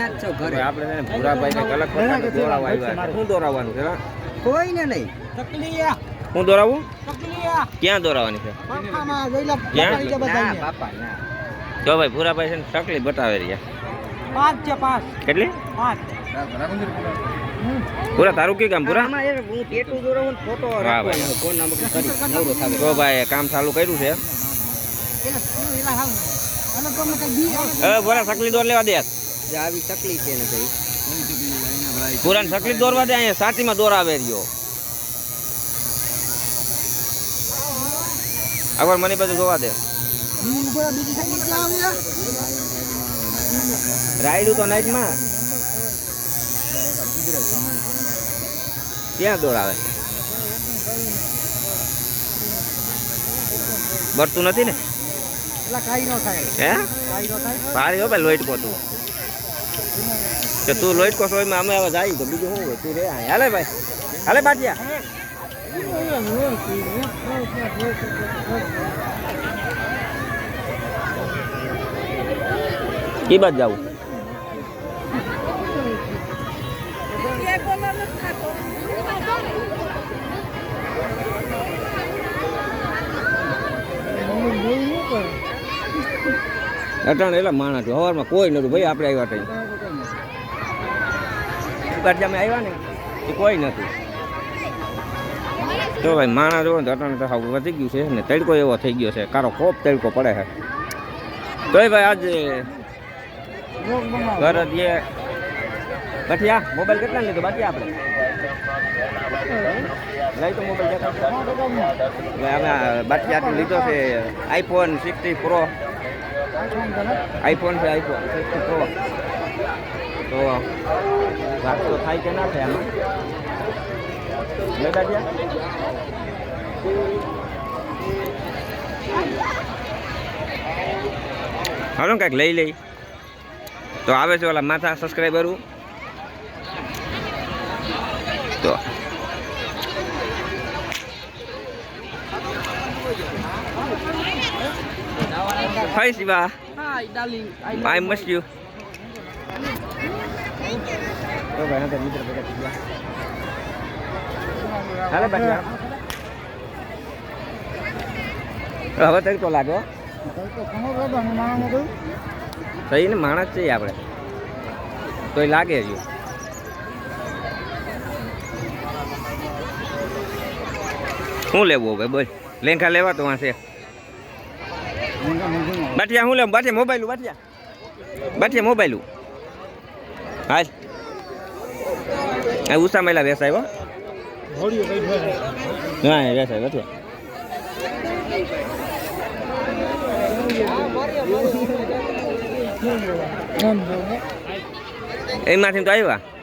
છો આપણે ભૂરાભાઈ ને કલક દોરાવા શું દોરાવવાનું છે? કોઈને નહીં. હું દોરાવું? ક્યાં દોરાવાની છે? ક્યાં? ના બાપા ના. જો ભાઈ ભૂરાભાઈ છે ને તકલીફ બતાવે રહ્યા. પાંચ છે પાંચ. કેટલી? પાંચ. પૂરા તારું કયું કામ પૂરા? આમાં હું ટેટુ દોરાવું ફોટો રાખવાનો ભાઈ. ફોન નંબર કરી નવરો થાવે. તો ભાઈ કામ ચાલુ કર્યું છે. હવે. બોલા સકલી દોર લેવા દે. જે આવી તકલીફ છે ને ભાઈ. પુરાણ સકલી દોરવા દે અહીંયા સાચીમાં દોરાવે રહ્યો. આગળ મને બધું જોવા દે. રાયડું તો નાઈટમાં. ક્યાં દોડાવે બરતું નથી ને? કાંઈ ન થાય. હે? ભાઈ લોઈટ તું કે તું લોઈટ કો સોયમાં અમે હવે જાય, તો બીજું શું હોય? તું રે હાલે ભાઈ. હાલે બાટિયા. કી બાદ જાવું અટાણ એટલા માણસ હવારમાં કોઈ નતું. ભાઈ, આપણે આવ્યા ત્યાં ગાડિયામાં આવ્યા ને એ કોઈ નથી. તો ભાઈ, માણા જોવો ને તો હાવ વધી ગયું છે ને, તડકો એવો થઈ ગયો છે. કારો કોપ તડકો પડે છે. તોય ભાઈ, આજે ઘર જ એ બઠિયા મોબાઈલ કેટલા લીધો? બાકી આપણે લઈ તો મોબાઈલ અમે બાકી આટલું લીધો છે આઈફોન સિક્સટી પ્રો. આઈફોન છે આઈફોન સિક્સટી પ્રો. તો વાત તો થાય કે ના થાય આમાં લેતા ગયા હાલો ને કાંઈક લઈ લઈ તો આવે છે ઓલા માથા સબસ્ક્રાઈબરો તો hi Shiva hi darling I must you તો ભાઈ નતર મિત્ર ભેગા થઈ ગયા હાલે બાકી હવે તક તો લાગો સહી ને માણસ છે આપણે તોય લાગે રહ્યું શું લેવું હવે, બોલ. લેંખા લેવા તો વાંચે. બાટિયા શું લેવું? બાટિયા મોબાઈલ બાટિયા બાટિયા મોબાઈલ હાલ આ ઉષા મહિલા વેસાય હો હા એ વેસાય બાટિયા એમાંથી તો આવ્યા